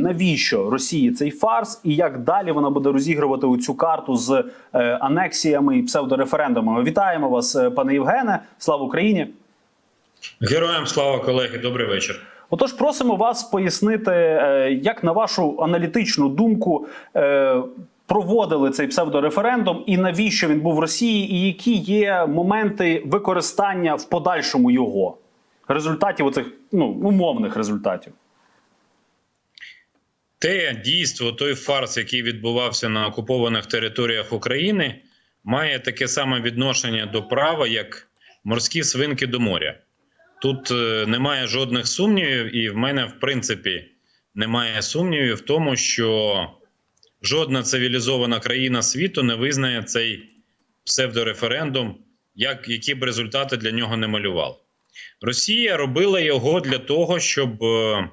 навіщо Росії цей фарс, і як далі вона буде розігрувати у цю карту з е, анексіями і псевдореферендумами? Вітаємо вас, е, пане Євгене. Слава Україні! Героям слава колеги, добрий вечір. Отож, просимо вас пояснити, е, як на вашу аналітичну думку проводили цей псевдореферендум, і навіщо він був в Росії, і які є моменти використання в подальшому його результатів оцих ну умовних результатів. Те дійство, той фарс, який відбувався на окупованих територіях України, має таке саме відношення до права, як морські свинки до моря. Тут е, немає жодних сумнівів, і в мене, в принципі, немає сумнівів в тому, що жодна цивілізована країна світу не визнає цей псевдореферендум, як, які б результати для нього не малювали. Росія робила його для того, щоб е,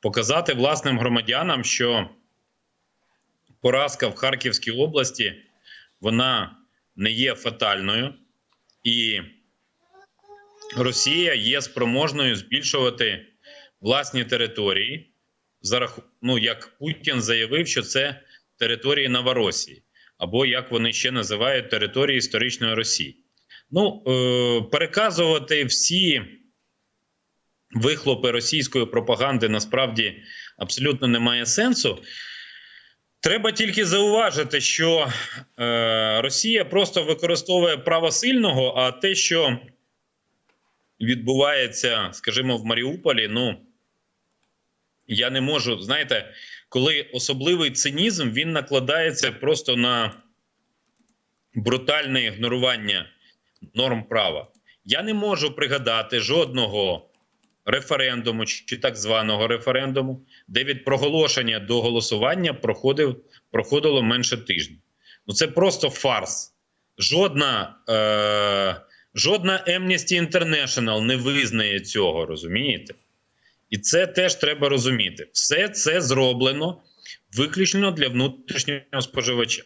показати власним громадянам, що поразка в Харківській області вона не є фатальною, і Росія є спроможною збільшувати власні території. Ну, як Путін заявив, що це території Новоросії, або як вони ще називають території історичної Росії. Ну, е, переказувати всі вихлопи російської пропаганди насправді абсолютно немає сенсу. Треба тільки зауважити, що е, Росія просто використовує право сильного, а те, що відбувається, скажімо, в Маріуполі, ну я не можу, знаєте, коли особливий цинізм він накладається просто на брутальне ігнорування норм права. Я не можу пригадати жодного референдуму чи так званого референдуму, де від проголошення до голосування проходив, проходило менше тижня. Ну це просто фарс. Жодна, е, жодна Amnesty International не визнає цього, розумієте? І це теж треба розуміти. Все це зроблено виключно для внутрішнього споживача.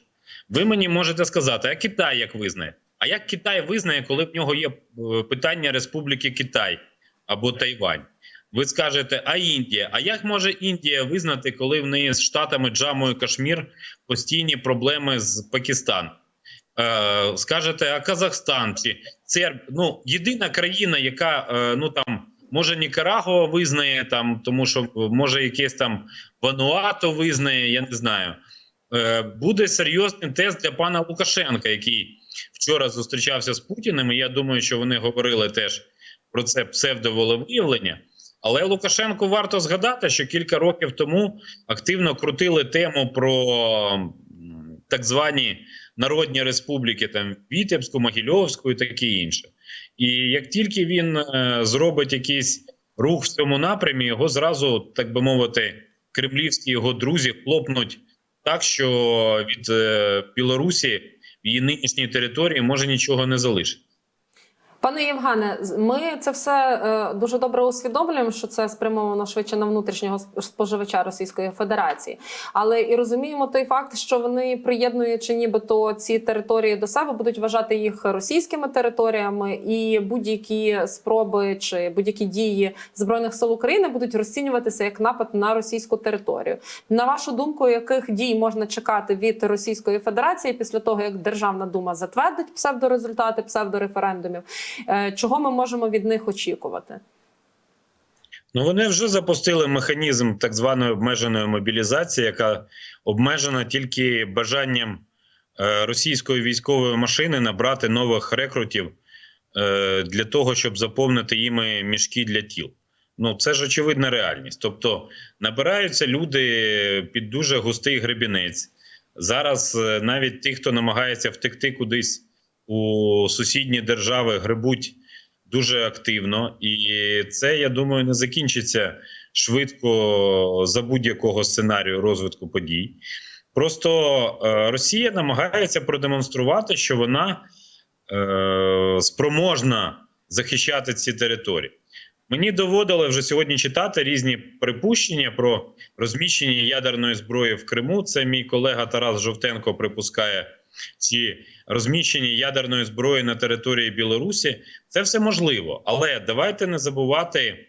Ви мені можете сказати, а Китай як визнає? А як Китай визнає, коли в нього є е, питання Республіки Китай або Тайвань? Ви скажете, а Індія? А як може Індія визнати, коли в неї з штатами Джаму і Кашмір постійні проблеми з Пакистаном? Е, скажете, а Казахстан чи Серб... ну, єдина країна, яка е, ну там може Нікарагуа визнає, там, тому що може якесь там Вануато визнає, я не знаю. Е, буде серйозний тест для пана Лукашенка, який вчора зустрічався з Путіним. і Я думаю, що вони говорили теж про це псевдоволевиявлення. Але Лукашенку варто згадати, що кілька років тому активно крутили тему про так звані народні республіки, там Вітебську, Могильовську і таке інше. І як тільки він е, зробить якийсь рух в цьому напрямі, його зразу, так би мовити, кремлівські його друзі хлопнуть так, що від е, Білорусі в її нинішній території може нічого не залишити. Пане Євгене, ми це все е, дуже добре усвідомлюємо, що це спрямовано швидше на внутрішнього сп- споживача Російської Федерації, але і розуміємо той факт, що вони приєднуючи нібито ці території до себе, будуть вважати їх російськими територіями, і будь-які спроби чи будь-які дії збройних сил України будуть розцінюватися як напад на російську територію. На вашу думку, яких дій можна чекати від Російської Федерації після того, як Державна дума затвердить псевдорезультати псевдореферендумів? Е, Чого ми можемо від них очікувати? Ну вони вже запустили механізм так званої обмеженої мобілізації, яка обмежена тільки бажанням е, російської військової машини набрати нових рекрутів е, для того, щоб заповнити їми мішки для тіл. Ну це ж очевидна реальність. Тобто набираються люди під дуже густий гребінець. Зараз навіть ті, хто намагається втекти кудись у сусідні держави, гребуть дуже активно, і це я думаю не закінчиться швидко за будь-якого сценарію розвитку подій. Просто е, Росія намагається продемонструвати, що вона е, спроможна захищати ці території. Мені доводили вже сьогодні читати різні припущення про розміщення ядерної зброї в Криму. Це мій колега Тарас Жовтенко припускає ці розміщення ядерної зброї на території Білорусі. Це все можливо, але давайте не забувати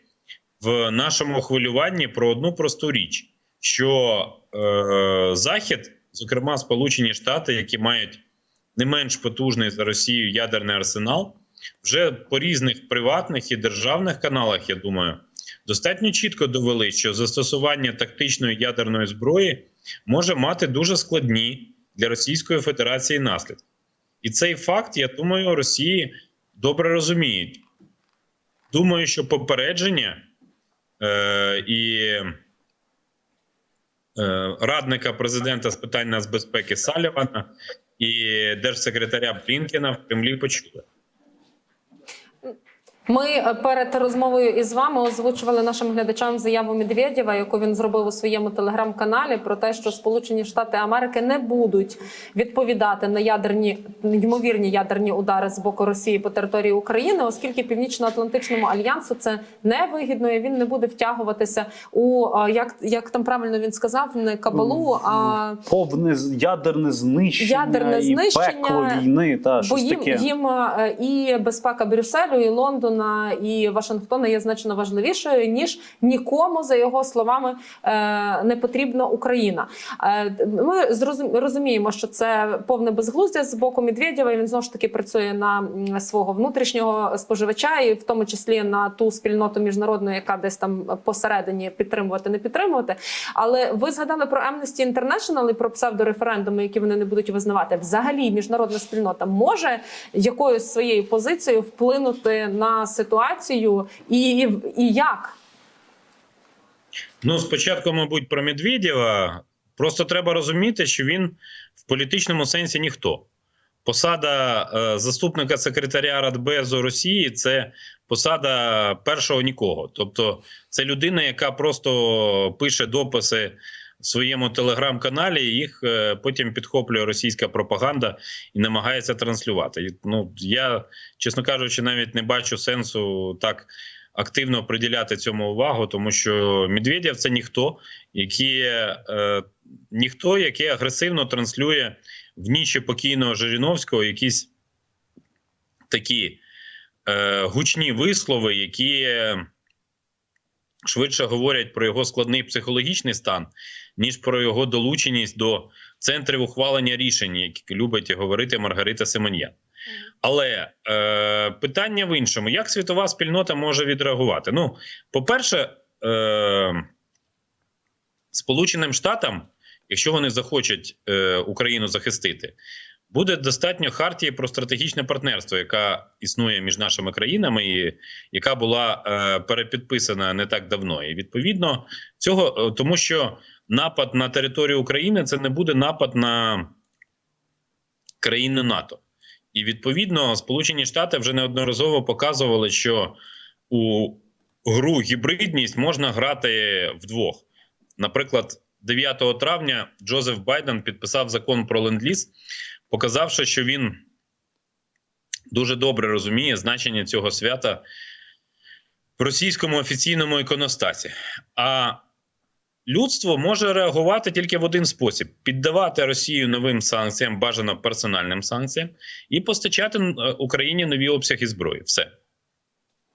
в нашому хвилюванні про одну просту річ: що е, Захід, зокрема Сполучені Штати, які мають не менш потужний за Росію ядерний арсенал, вже по різних приватних і державних каналах, я думаю, достатньо чітко довели, що застосування тактичної ядерної зброї може мати дуже складні для Російської Федерації наслідки. І цей факт, я думаю, Росії добре розуміють. Думаю, що попередження е, і е, радника президента з питань нацбезпеки Салівана і держсекретаря Блінкена в Кремлі почули. Ми е, перед розмовою із вами озвучували нашим глядачам заяву Медведєва, яку він зробив у своєму телеграм-каналі, про те, що Сполучені Штати Америки не будуть відповідати на ядерні ймовірні ядерні удари з боку Росії по території України, оскільки Північно-Атлантичному альянсу це не вигідно, і він не буде втягуватися у е, як, як там правильно він сказав, не кабалу, а Повне ядерне знищення, Ядерне і знищення, пекло війни, та Бо їм, їм е, і безпека Брюсселю, і Лондона, і Вашингтона є значно важливішою ніж нікому, за його словами, е, не потрібна Україна. Е, Ми розуміємо, що це повне безглуздя з боку Медведєва. Він знову ж таки працює на свого внутрішнього споживача, і в тому числі на ту спільноту міжнародну, яка десь там посередині підтримувати, не підтримувати. Але ви згадали про Amnesty International і про псевдореферендуми, які вони не будуть визнавати. Взагалі, міжнародна спільнота може якоюсь своєю позицією вплинути на ситуацію і, і, як? Ну, спочатку, мабуть, про Медведєва. Просто треба розуміти, що він в політичному сенсі ніхто. Посада е, заступника секретаря Радбезу Росії це посада першого нікого. Тобто, це людина, яка просто пише дописи своєму телеграм-каналі, їх е, потім підхоплює російська пропаганда і намагається транслювати. Ну, я, чесно кажучи, навіть не бачу сенсу так активно приділяти цьому увагу, тому що Медведєв це ніхто, який, е, ніхто, який агресивно транслює в ніші покійного Жириновського якісь такі е, гучні вислови, які е, швидше говорять про його складний психологічний стан, ніж про його долученість до центрів ухвалення рішень, які любить говорити Маргарита Симоньян. Але е, питання в іншому: як світова спільнота може відреагувати? Ну, по-перше, е, Сполученим Штатам, якщо вони захочуть е, Україну захистити, буде достатньо хартії про стратегічне партнерство, яка існує між нашими країнами, і яка була е, перепідписана не так давно. І відповідно цього, е, тому що напад на територію України це не буде напад на країни НАТО. І відповідно Сполучені Штати вже неодноразово показували, що у гру гібридність можна грати вдвох. Наприклад, 9 травня Джозеф Байден підписав закон про ленд-ліз, показавши, що він дуже добре розуміє значення цього свята в російському офіційному іконостасі. А людство може реагувати тільки в один спосіб: піддавати Росію новим санкціям, бажано персональним санкціям, і постачати е, Україні нові обсяги зброї. Все.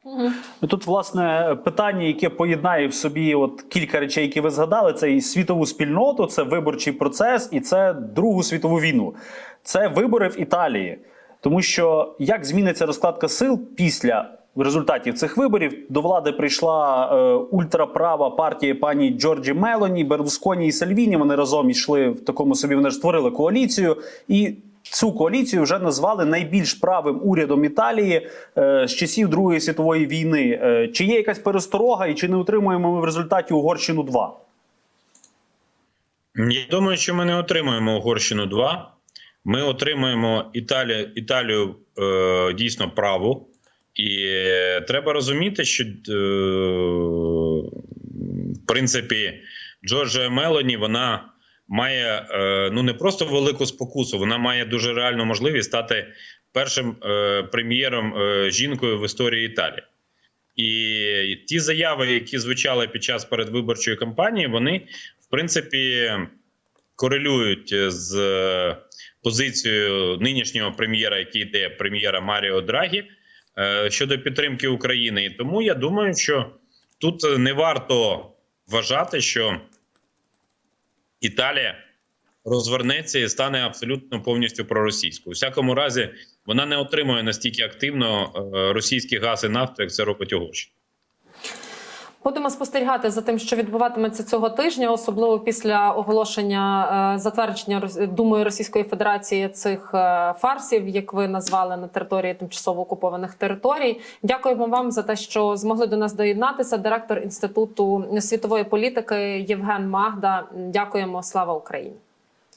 Ну, Тут, власне, питання, яке поєднає в собі от кілька речей, які ви згадали: це і світову спільноту, це виборчий процес, і це Другу світову війну. Це вибори в Італії. Тому що як зміниться розкладка сил після результатів цих виборів, до влади прийшла е, ультраправа партія пані Джорджі Мелоні, Берлусконі і Сальвіні. Вони разом йшли в такому собі. Вони ж створили коаліцію і. Цю коаліцію вже назвали найбільш правим урядом Італії е, з часів Другої світової війни. Е, чи є якась пересторога, і чи не отримуємо ми в результаті Угорщину 2 Я думаю, що ми не отримаємо Угорщину 2. Ми отримаємо Італію, Італію е, дійсно праву. І е, треба розуміти, що е, в принципі Джорджія Мелоні вона має е, ну не просто велику спокусу, вона має дуже реальну можливість стати першим е, прем'єром е, жінкою в історії Італії. І ті заяви, які звучали під час передвиборчої кампанії, вони в принципі корелюють з позицією нинішнього прем'єра, який йде прем'єра Маріо Драгі щодо підтримки України. І тому я думаю, що тут не варто вважати, що Італія розвернеться і стане абсолютно повністю проросійською. У всякому разі, вона не отримує настільки активно російські російський газ і нафту, як це робить Угорщина. Будемо спостерігати за тим, що відбуватиметься цього тижня, особливо після оголошення е, затвердження Думою Російської Федерації цих е, фарсів, як ви назвали на території тимчасово окупованих територій. Дякуємо вам за те, що змогли до нас доєднатися. Директор інституту світової політики Євген Магда. Дякуємо. Слава Україні.